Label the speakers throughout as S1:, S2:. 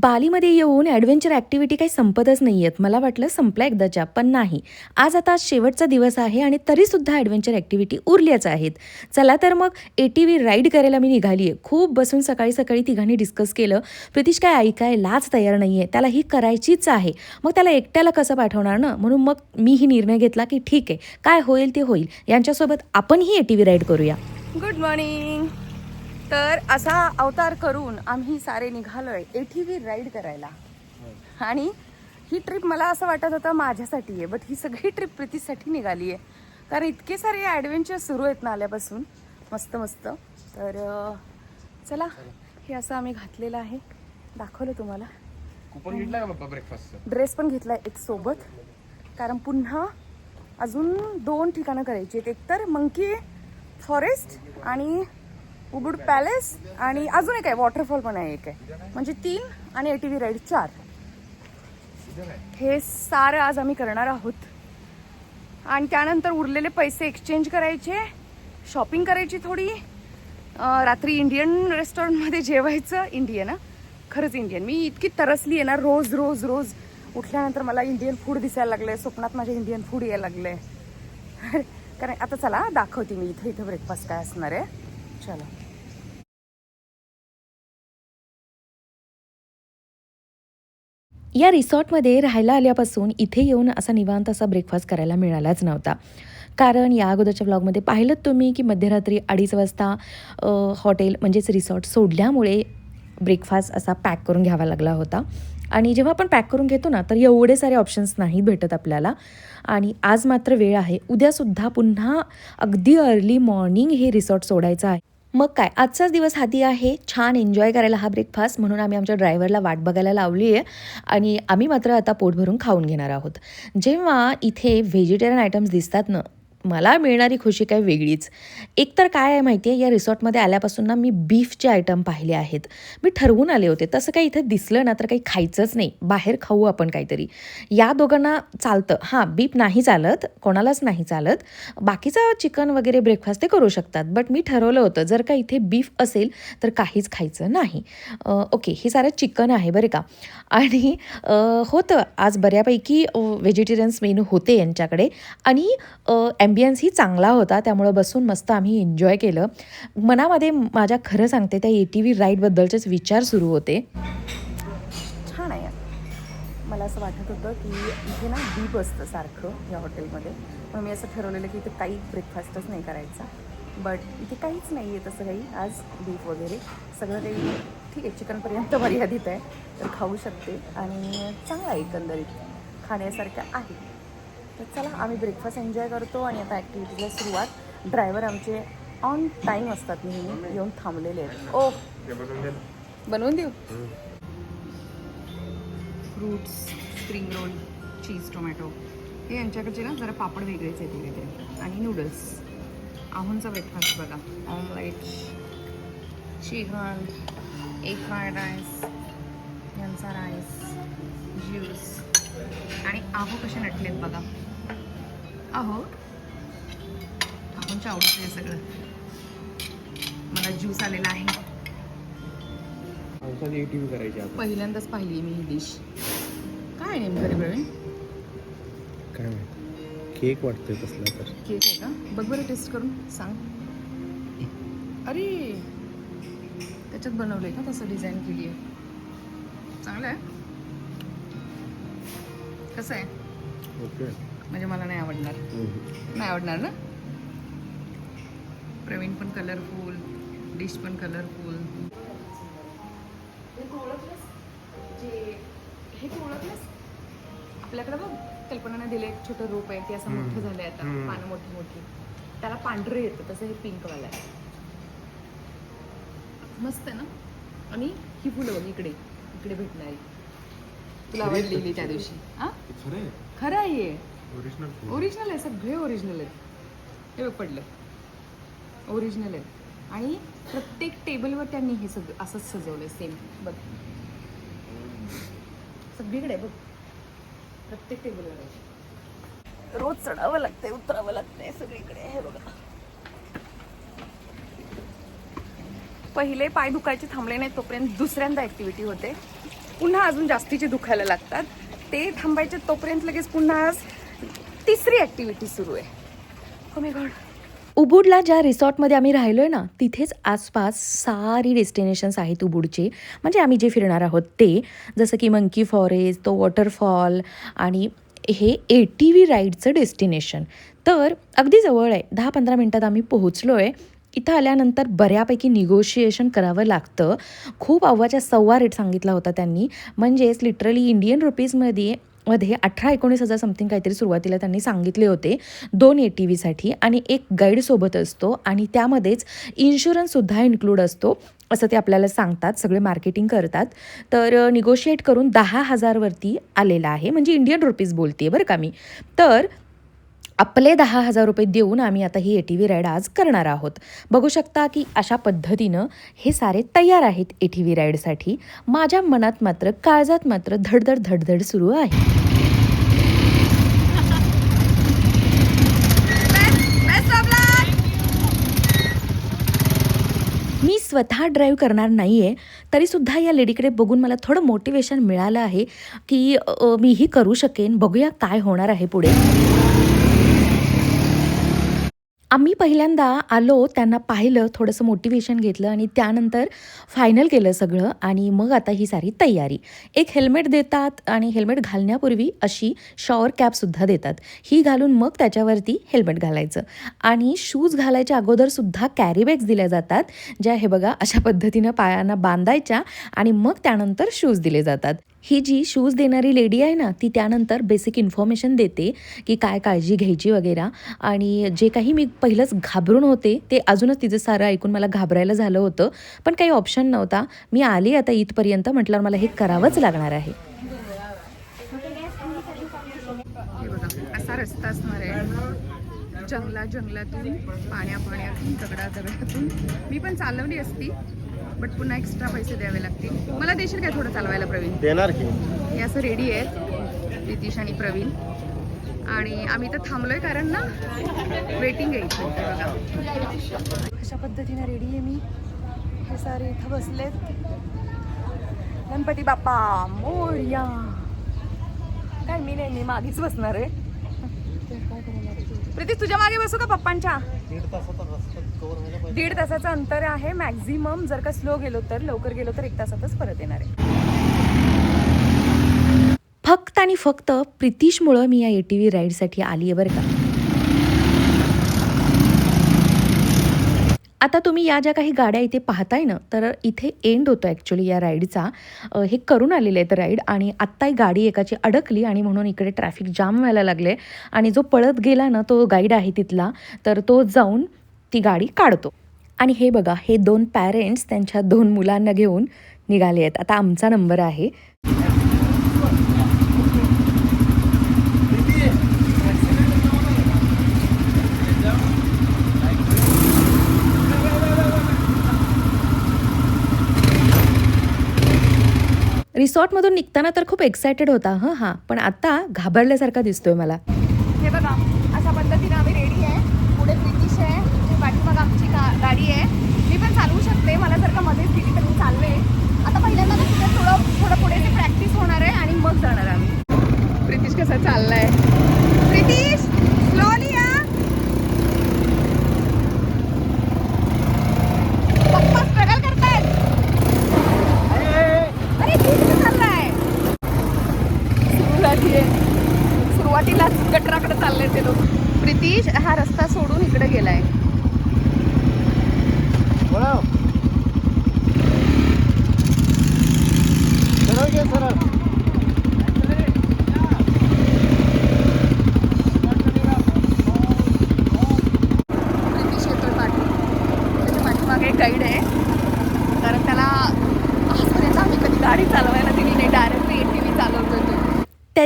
S1: बालीमध्ये येऊन adventure activity काही संपतच नाही आहेत मला वाटलं संपल्या एकदाच्या पण नाही. आज आता शेवटचा दिवस आहे आणि तरीसुद्धा ॲडव्हेंचर ॲक्टिव्हिटी उरल्याच आहेत. चला तर मग ए टी व्ही राईड करायला मी निघाली आहे खूप बसून सकाळी सकाळी तिघांनी डिस्कस केलं. प्रितिश काय ऐकायलाच तयार नाही आहे त्याला ही करायचीच आहे. मग त्याला एकट्याला कसं पाठवणार ना? म्हणून मग मी ही निर्णय घेतला की ठीक आहे. काय होईल ते होईल. यांच्यासोबत आपणही ए टी व्ही राईड करूया.
S2: गुड मॉर्निंग तर असा अवतार करून आम्ही सारे निघालोय ए टी व्ही राईड करायला. आणि ही ट्रिप मला असं वाटत होतं माझ्यासाठी आहे बट ही सगळी ट्रिप प्रीतीसाठी निघाली आहे. कारण इतके सारे ॲडव्हेंचर सुरू आहेत ना आल्यापासून. मस्त मस्त. तर चला हे असं आम्ही घातलेलं आहे. दाखवलं तुम्हाला.
S3: कुपन घेतला का बाबा ब्रेकफास्टचं
S2: ड्रेस पण घेतला एक सोबत. कारण पुन्हा अजून दोन ठिकाणं करायची आहेत. एकतर मंकी फॉरेस्ट आणि उबुड पॅलेस आणि अजून एक आहे वॉटरफॉल पण आहे एक आहे. म्हणजे तीन आणि एटी व्ही राईड चार. हे सारं आज आम्ही करणार आहोत. आणि त्यानंतर उरलेले पैसे एक्सचेंज करायचे शॉपिंग करायची थोडी. रात्री इंडियन रेस्टॉरंटमध्ये जेवायचं इंडियन खरंच इंडियन मी इतकी तरसली आहे ना रोज रोज रोज. उठल्यानंतर मला इंडियन फूड दिसायला लागलंय स्वप्नात माझे इंडियन फूड यायला लागलंय. कारण आता चला दाखवते मी इथं इथं ब्रेकफास्ट काय असणार आहे. चला.
S1: या रिसॉर्टमध्ये राहायला आल्यापासून इथे येऊन असा निवांत असा ब्रेकफास्ट करायला मिळालाच नव्हता. कारण या अगोदरच्या ब्लॉगमध्ये पाहिलं तुम्ही की मध्यरात्री अडीच वाजता हॉटेल म्हणजेच रिसॉर्ट सोडल्यामुळे ब्रेकफास्ट असा पॅक करून घ्यावा लागला होता. आणि जेव्हा आपण पॅक करून घेतो ना तर एवढे सारे ऑप्शन्स नाही भेटत आपल्याला. आणि आज मात्र वेळ आहे. उद्यासुद्धा पुन्हा अगदी अर्ली मॉर्निंग हे रिसॉर्ट सोडायचं आहे. मग काय? आजचाच दिवस हाती आहे. छान एन्जॉय करायला हा ब्रेकफास्ट म्हणून आम्ही आमच्या ड्रायव्हरला वाट बघायला लावली आहे आणि आम्ही मात्र आता पोट भरून खाऊन घेणार आहोत. जेव्हा इथे व्हेजिटेरियन आयटम्स दिसतात ना मला मिळणारी खुशी काय वेगळीच. एकतर काय आहे माहिती आहे या रिसॉर्टमध्ये आल्यापासून ना मी बीफचे आयटम पाहिले आहेत. मी ठरवून आले होते तसं काही इथे दिसलं ना तर काही खायचंच नाही बाहेर खाऊ आपण काहीतरी. या दोघांना चालतं. हां बीफ नाही चालत कोणालाच नाही चालत. बाकीचा चिकन वगैरे ब्रेकफास्ट ते करू शकतात बट मी ठरवलं होतं जर का इथे बीफ असेल तर काहीच खायचं नाही. ओके हे सारं चिकन आहे बरं का. आणि होतं आज बऱ्यापैकी व्हेजिटेरियन्स मेनू होते यांच्याकडे. आणि ॲम्बियन्सही चांगला होता त्यामुळं बसून मस्त आम्ही एन्जॉय केलं. मनामध्ये माझ्या खरं सांगते त्या ए टी व्ही राईडबद्दलचेच विचार सुरू होते.
S2: छान आहे. मला असं वाटत होतं की इथे ना डीप असतं सारखं या हॉटेलमध्ये पण मी असं ठरवलेलं की इथे काही ब्रेकफास्टच नाही करायचा. बट इथे काहीच नाही आहे तसं काही. आज बीफ वगैरे. सगळं काही ठीक आहे. चिकनपर्यंत मर्यादित आहे. तर खाऊ शकते. आणि चांगलं आहे एकंदरीत. खाण्यासारखं आहे. तर चला आम्ही ब्रेकफास्ट एन्जॉय करतो आणि आता ॲक्टिव्हिटीला सुरुवात. ड्रायव्हर आमचे ऑन टाईम असतात नेहमी येऊन थांबलेले आहेत. ओ! बनवून देऊ? Fruits spring roll cheese tomato हे यांच्याकडचे ना जरा पापड वेगळेच आहेत वेगळे आणि नूडल्स आहोंचा ब्रेकफास्ट बघा. Omelette chicken egg fried rice यांचा राईस ज्यूस आणि आहो कसे नटलेत बघा. आहो. आहोंच्या आवडीचं आहे सगळं. मला ज्यूस आलेला आहे. पहिल्यांदाच पाहिली मी ही डिश काय नेमकं रे प्रवीण?
S3: काय माहिती. केक वाटतोय कसला तर.
S2: केक आहे का? बघ बरं टेस्ट करून. सांग. अरे. त्याच्यात बनवलंय का तसं डिझाईन केली आहे चांगलं आहे. कसं आहे?
S3: ओके.
S2: म्हणजे मला नाही आवडणार. नाही आवडणार ना? प्रवीण पण कलरफुल डिश पण कलरफुल हे तू ओळखलंस? हे आपल्याकडे बघ कल्पनाने दिलं एक छोटं रोप आहे ते असं मोठं झालंय आता. पानं मोठी मोठी. त्याला पांढरं येतं तसं हे पिंकवालं आहे. मस्त आहे ना? आणि ही फुलं बघ इकडे इकडे भेटणारी. तुला आवडलेली त्या दिवशी हा?
S3: खरे
S2: खरं आहे.
S3: ओरिजिनल
S2: ओरिजिनल आहे सगळे ओरिजिनल आहेत. हे बघ पडलं. ओरिजिनल आहेत. आणि प्रत्येक टेबलवर त्यांनी हे सगळं असंच सजवलं सेम बघ. सगळीकडे बघ. प्रत्येक टेबलवर रोज चढावं लागतंय उतरावं लागतंय सगळीकडे हे बघा. पहिले पाय दुखायचे थांबले नाही तोपर्यंत दुसऱ्यांदा ॲक्टिव्हिटी होते. पुन्हा अजून जास्तीचे दुखायला लागतात. ते थांबायचे तोपर्यंत लगेच पुन्हा तिसरी ॲक्टिव्हिटी सुरू आहे. हो मी गॉड
S1: उबुडला ज्या रिसॉर्टमध्ये आम्ही राहिलो आहे ना तिथेच आसपास सारी डेस्टिनेशन्स आहेत उबुडचे. म्हणजे आम्ही जे फिरणार आहोत ते जसं की मंकी फॉरेस्ट तो वॉटरफॉल आणि हे ए टी व्ही राईडचं डेस्टिनेशन तर अगदी जवळ आहे दहा पंधरा मिनटात आम्ही पोहोचलो आहे इथं आल्यानंतर बऱ्यापैकी निगोशिएशन करावं लागतं. खूप अव्वाच्या सव्वा रेट सांगितला होता त्यांनी. म्हणजेच लिटरली इंडियन रुपीजमध्ये मध्ये अठरा एकोणीस हजार समथिंग काहीतरी सुरुवातीला त्यांनी सांगितले होते. दोन ए टी व्हीसाठी आणि एक गाईडसोबत असतो आणि त्यामध्येच इन्शुरन्ससुद्धा इन्क्लूड असतो असं ते आपल्याला सांगतात सगळे मार्केटिंग करतात. तर निगोशिएट करून दहा हजारवरती आलेला आहे. म्हणजे इंडियन रुपीज बोलते बरं का मी. तर आपले दहा हजार रुपये देऊन आम्ही आता ही ए टी व्ही राईड आज करणार आहोत. बघू शकता की अशा पद्धतीनं हे सारे तयार आहेत ए टी व्ही राईडसाठी माझ्या मनात मात्र काळजात मात्र धडधड धडधड सुरू आहे. मी स्वतः ड्राईव्ह करणार नाही आहे तरीसुद्धा या लेडीकडे बघून मला थोडं मोटिवेशन मिळालं आहे की मीही करू शकेन. बघूया काय होणार आहे पुढे. आम्ही पहिल्यांदा आलो त्यांना पाहिलं थोडंसं मोटिवेशन घेतलं आणि त्यानंतर फायनल केलं सगळं आणि मग आता ही सारी तयारी. एक हेल्मेट देतात आणि हेल्मेट घालण्यापूर्वी अशी शॉवर कॅपसुद्धा देतात. ही घालून मग त्याच्यावरती हेल्मेट घालायचं. आणि शूज घालायच्या अगोदरसुद्धा कॅरीबॅग्स दिल्या जातात ज्या हे बघा अशा पद्धतीनं पायांना बांधायच्या आणि मग त्यानंतर शूज दिले जातात. ही जी शूज देणारी लेडी आहे ना ती त्यानंतर बेसिक इन्फॉर्मेशन देते की काय काळजी घ्यायची वगैरे. आणि जे काही मी पहिलंच घाबरून होते ते अजूनच तिचं सारं ऐकून मला घाबरायला झालं होतं. पण काही ऑप्शन नव्हता. मी आली आता इथपर्यंत म्हटल्यावर मला हे करावंच लागणार आहे.
S2: असा रस्ता असणार आहे. जंगला जंगलातून पाण्या पाण्यातून दगडा दगडातून मी पण चालवली असती. बट पुन्हा एक्स्ट्रा पैसे द्यावे लागतील. मला देशील काय थोडं चालवायला प्रवीण?
S3: देणार की.
S2: हे असं रेडी आहेत. नितीश आणि प्रवीण. आणि आम्ही तर थांबलोय कारण ना वेटिंग आहे इथे. बघा अशा पद्धतीने रेडी आहे मी. हे सारे इथं बसलेत. गणपती बाप्पा मोर्या. काय मी नाही मी मागेच बसणार आहे. प्रीती तुझ्या मागे बसू का पप्पांच्या? दीड तासाचा अंतर आहे. मॅक्झिमम जर का स्लो गेलो तर लवकर गेलो तर एक तासातच परत येणार आहे.
S1: फक्त आणि फक्त प्रितीशमुळं मी या ए टी व्ही राईडसाठी आली आहे बरं का. आता तुम्ही या ज्या काही गाड्या इथे पाहताय ना तर इथे एंड होतो ॲक्च्युली या राईडचा हे करून आलेले आहेत राईड आणि आत्ता ही गाडी एकाची अडकली आणि म्हणून इकडे ट्रॅफिक जाम व्हायला लागले आणि जो पळत गेला ना तो गाईड आहे तिथला तर तो जाऊन ती गाडी काढतो. आणि हे बघा हे दोन पॅरेंट्स त्यांच्या दोन मुलांना घेऊन निघाले आहेत. आता आमचा नंबर आहे. रिसॉर्टमधून निघताना तर खूप एक्सायटेड होता हं हां. पण आता घाबरल्यासारखा दिसतोय मला.
S2: हे बघा अशा पद्धतीने आम्ही रेडी आहे पुढे ब्रिटिश आहे पाठीमाग आमची गा गाडी आहे मी पण चालवू शकते मला जर का मध्येच दिली तर मी चालवे आता पहिल्यांदा ना तिथे थोडं थोडं पुढे प्रॅक्टिस होणार आहे आणि मग जाणार आम्ही प्रितिश कसा चाललाय. प्रितीश स्लोली या पप्पा स्ट्रगल करतायत. अरे कुठे चाललाय? सुरुवाती झाली सुरुवातीलाच गटराकडे चालले ते लोक. प्रितीश हा रस्ता सोडून इकडे गेलाय
S3: वळव. सरळ घे सरळ
S2: प्रितीश येतोय पाठी त्याच्या पाठीमागे एक गाईड आहे कारण त्याला आजपर्यंत आम्ही कधी गाडी चालवायला दिली नाही डायरेक्टली ए टी व्ही चालवतोय तो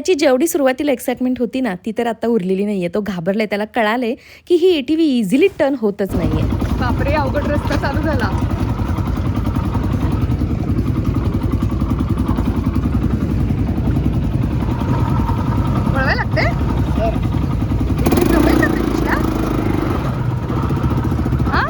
S1: त्याची जेवढी सुरुवातीला एक्साइटमेंट होती ना ती तर आता उरलेली नाहीये. तो घाबरलाय. त्याला कळाले की ही A T V easily turn होतच नाहीये.
S2: बापरे अवघड रस्ता चालू झाला वळवायला लागते
S3: सर
S2: जमेल का प्रितीशला? हा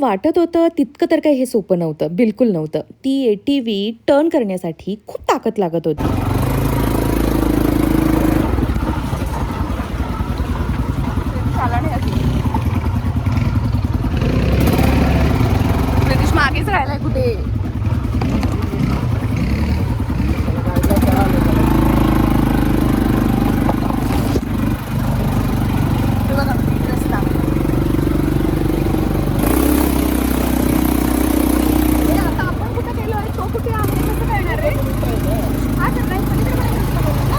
S1: जितकं वाटत होतं तितकं तर काही हे सोपं नव्हतं बिलकुल नव्हतं. ती ए टी व्ही टर्न करण्यासाठी खूप ताकद लागत होती.
S2: मागेच राहिलाय कुठे हे बघा, रस्ता. हे आता आपण कुठे गेलो आणि तो कुठे आहे कसं कळणार रे हा तर नाही पलीकडे पण रस्ता बघू ना.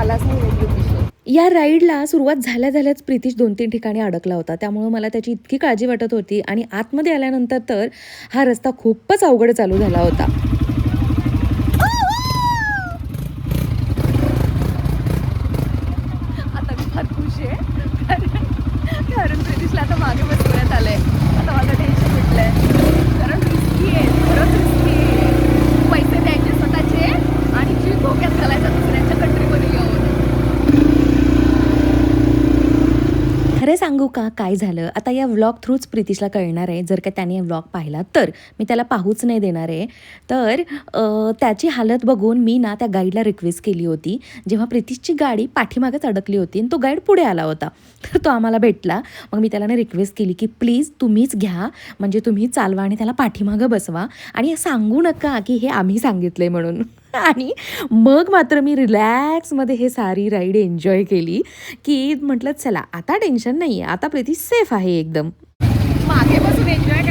S2: आलाच नाही रे ब्युटिशियन
S1: या राईडला सुरुवात झाल्या झाल्याच प्रितीश दोन तीन ठिकाणी अडकला होता. त्यामुळं मला त्याची इतकी काळजी वाटत होती आणि आतमध्ये आल्यानंतर तर हा रस्ता खूपच अवघड चालू झाला होता
S2: आता मी फार खुश आहे कारण कारण ब्रिटिशला आता मागे बसवण्यात आलंय आता माझं टेन्शन मिटलंय कारण रिस्की आहे खरंच रिस्की आहे पैसे द्यायचे स्वतःचे आणि जीव धोक्यात घालायचा दुसऱ्यांच्या कंट्रीमध्ये येऊन
S1: खरं सांगू का काय झालं? आता या व्लॉग थ्रूच प्रितीशला कळणार आहे. जर का त्याने व्लॉग पाहिला तर. मी त्याला पाहूच नाही देणार आहे. तर त्याची हालत बघून मी ना त्या गाईडला रिक्वेस्ट केली होती. जेव्हा प्रितीशची गाडी पाठीमागेच अडकली होती आणि तो गाईड पुढे आला होता. तर तो आम्हाला भेटला. मग मी त्याला ना रिक्वेस्ट केली की प्लीज तुम्हीच घ्या. म्हणजे तुम्ही चालवा आणि त्याला पाठीमागं बसवा. आणि सांगू नका की हे आम्ही सांगितलंय म्हणून. आणि मग मात्र मी रिलॅक्समध्ये हे सारी राईड एन्जॉय केली की म्हटलं चला आता टेन्शन नाही आहे आता प्रीती सेफ आहे एकदम.
S2: मागे बसून एन्जॉय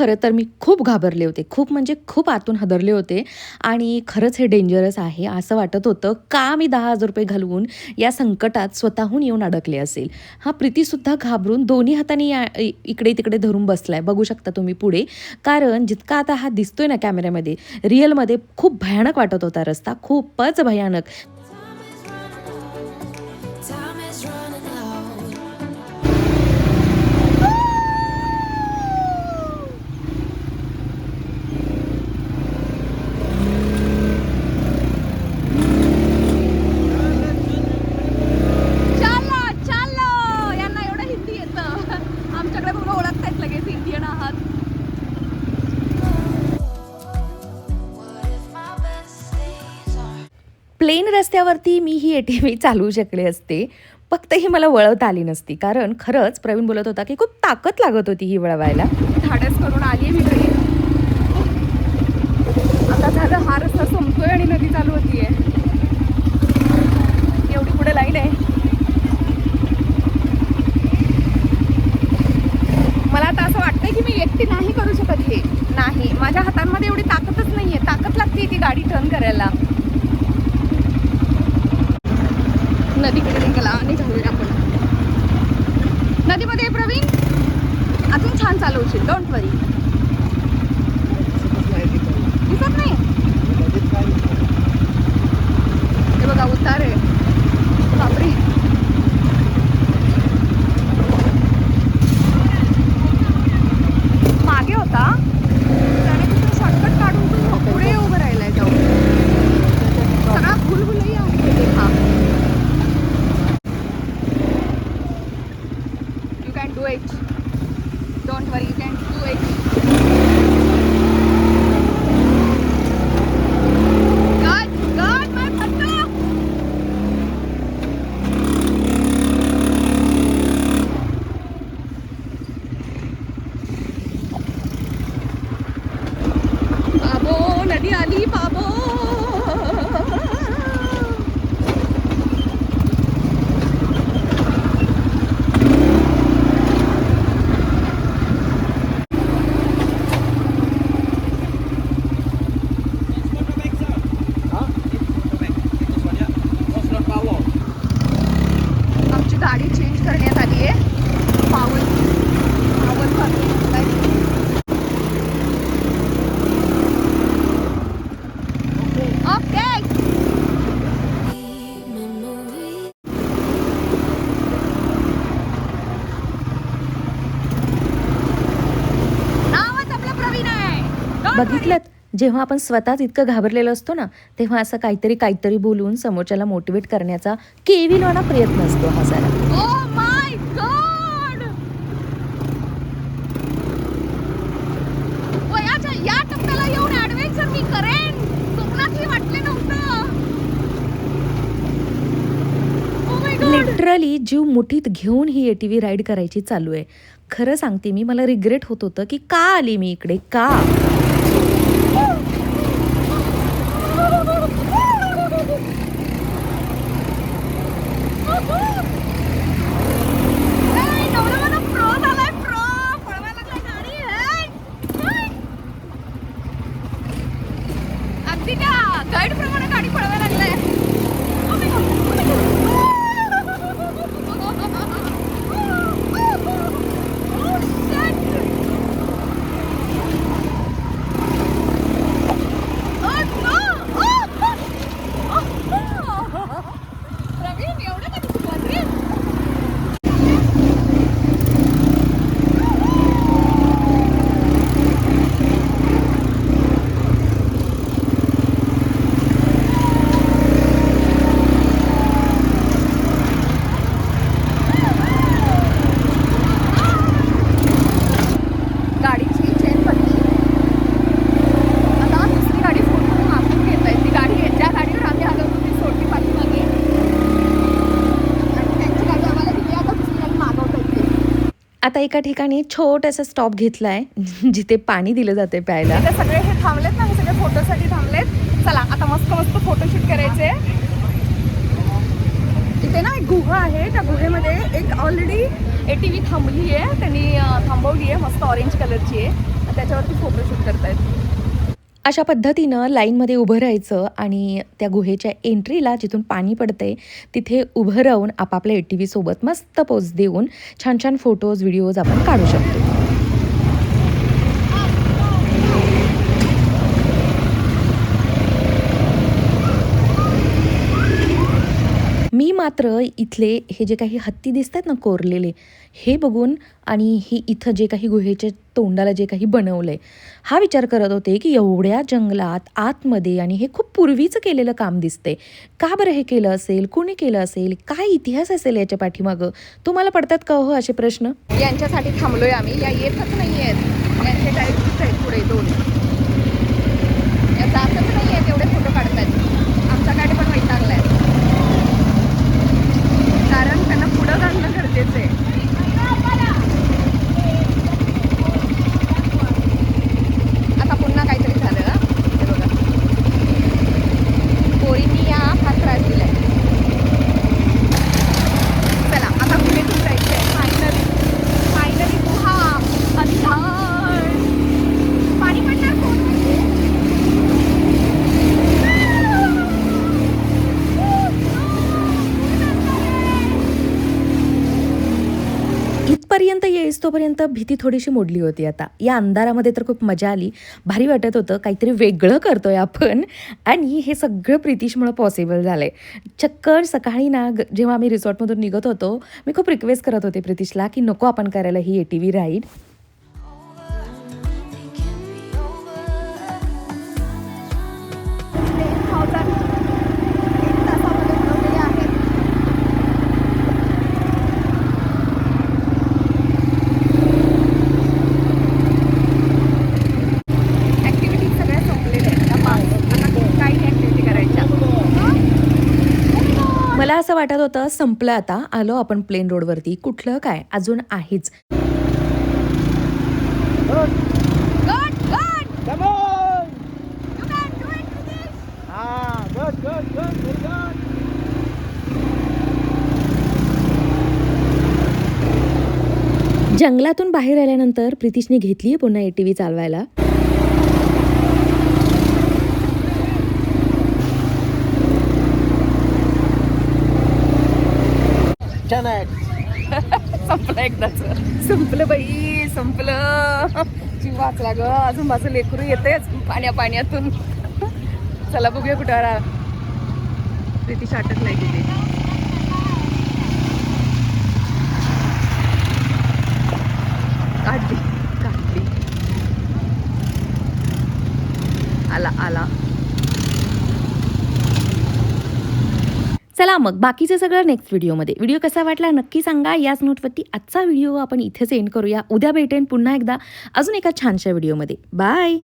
S1: खरं तर मी खूप घाबरले होते. खूप म्हणजे खूप आतून हदरले होते. आणि खरंच हे डेंजरस आहे. असं वाटत होतं का मी दहा हजार रुपये घालवून या संकटात स्वतःहून येऊन अडकले असेल? हा प्रीतीसुद्धा घाबरून दोन्ही हाताने या इकडे तिकडे धरून बसलाय. बघू शकता तुम्ही पुढे. कारण जितका आता हा दिसतोय ना कॅमेऱ्यामध्ये रिअलमध्ये खूप भयानक वाटत होता रस्ता. खूपच भयानक. रस्त्यावरती मी ही ए टी व्ही चालवू शकले असते. फक्त ही मला वळवता आली नसती. कारण खरंच प्रवीण बोलत होता की खूप ताकद लागत होती ही वळवायला.
S2: धाडस करून आली मी घरी. आता झालं हा रस्ता संपतोय आणि नदी चालू होतीये. एवढी पुढे लाईन आहे. मला आता असं वाटतंय की मी एकटी नाही करू शकत हे. नाही. माझ्या हातांमध्ये एवढी ताकदच नाहीये. ताकद लागते ती गाडी टर्न करायला. नदीकडे निघाला निघालोय आपण. नदीमध्ये प्रवीण अजून छान चालवशील डोंट वरी दिसत नाही हे बघा उतार आहे बापरे मागे होता त्याने तिथून शॉर्टकट काढून तो पुढे उभं राहिलाय जाऊन सगळा भुलभुलही आहे तिथे हा you can do it don't worry you can do it God, God, my photo! बाबो नदी आली बाबो
S1: बघितलं जेव्हा आपण स्वतःच इतकं घाबरलेलो असतो ना तेव्हा असं काहीतरी काहीतरी बोलून समोरच्याला मोटिवेट करण्याचा केविलवाना प्रयत्न असतो हा
S2: नव्हतं. Oh.
S1: लिटरली जीव मुठीत घेऊन ही ए टी व्ही राईड करायची चालू आहे. खरं सांगते मी मला रिग्रेट होत होतं की का आली मी इकडे? का
S2: Hey, नवरा माझा pro झालाय, pro. पळवायला लागलाय गाडी. Hey, hey. अगदी त्या गाईड प्रमाणे गाडी पळवायला लागलाय Oh my God, oh my God. Oh, shit. Oh, no. Oh, oh. Pravin, एवढं का तू बाजरी? गाडीची चेन पडली आता दुसरी गाडी फोन करून मागून घेत आहे ती गाडी आहे ज्या गाडीवर आम्ही आलो होतो ती सोडली पाठीमागे आणि त्यांची गाडी आम्हाला दिली आता दुसरी गाडी मागवत आहे
S1: आता एका ठिकाणी छोटासा स्टॉप घेतलाय जिथे पाणी दिलं जाते प्यायला.
S2: सगळे हे थांबलेत ना सगळे सगळे फोटोसाठी थांबलेत. चला आता मस्त मस्त फोटोशूट करायचे. इथे ना एक गुहा आहे त्या गुहेमध्ये एक ऑलरेडी ए टी व्ही थांबली आहे त्यांनी थांबवली आहे मस्त ऑरेंज कलरची आहे. त्याच्यावरती फोटोशूट करतायत.
S1: अशा पद्धतीनं लाईनमध्ये उभं राहायचं आणि त्या गुहेच्या एंट्रीला जिथून पाणी पडतंय तिथे उभं राहून आपापल्या ए टी व्हीसोबत मस्त पोज देऊन छान छान फोटोज व्हिडिओज आपण काढू शकतो मी मात्र इथले हे जे काही हत्ती दिसतात ना कोरलेले हे बघून आणि ही इथं जे काही गुहेच्या तोंडाला जे काही बनवलंय हा विचार करत होते की एवढ्या जंगलात आतमध्ये आणि हे खूप पूर्वीचं केलेलं काम दिसते का बरं हे केलं असेल? कुणी केलं असेल? काय इतिहास असेल याच्या पाठीमागं? तुम्हाला पडतात का हो असे प्रश्न?
S2: यांच्यासाठी थांबलोय आम्ही. या येतच नाही आहेत यांचे पुढे दोन. या
S1: কেটেছে तोपर्यंत भीती थोडीशी मोडली होती आता. या अंधारामध्ये तर खूप मजा आली. भारी वाटत होतं. काहीतरी वेगळं करतोय आपण. आणि हे सगळं प्रितीशमुळं पॉसिबल झालं आहे चक्कर सकाळी ना जेव्हा आम्ही रिसॉर्टमधून निघत होतो मी खूप रिक्वेस्ट करत होते प्रितीशला की नको आपण करायला ही ए टी व्ही राईड वाटत होतं संपलं आता. आलो आपण प्लेन रोडवरती कुठलं काय? अजून आहेच. जंगलातून बाहेर आल्यानंतर प्रितीशने घेतली पुन्हा ए टी व्ही चालवायला.
S3: छान आहे
S2: संपलं एकदाच. संपलं बाई संपलं. जीव वाचला ग. अजून माझं लेकरू येतेच पाण्या पाण्यातून. चला बघूया कुठं प्रीती शाटत नाही तिथे. काढली काढली.
S1: आला आला. चला मग बाकीचं सगळं नेक्स्ट व्हिडिओमध्ये व्हिडिओ कसा वाटला नक्की सांगा. याच नोटवरती आजचा व्हिडिओ आपण इथेच एंड करूया. उद्या भेटेन पुन्हा एकदा. अजून एका छानशा व्हिडिओमध्ये बाय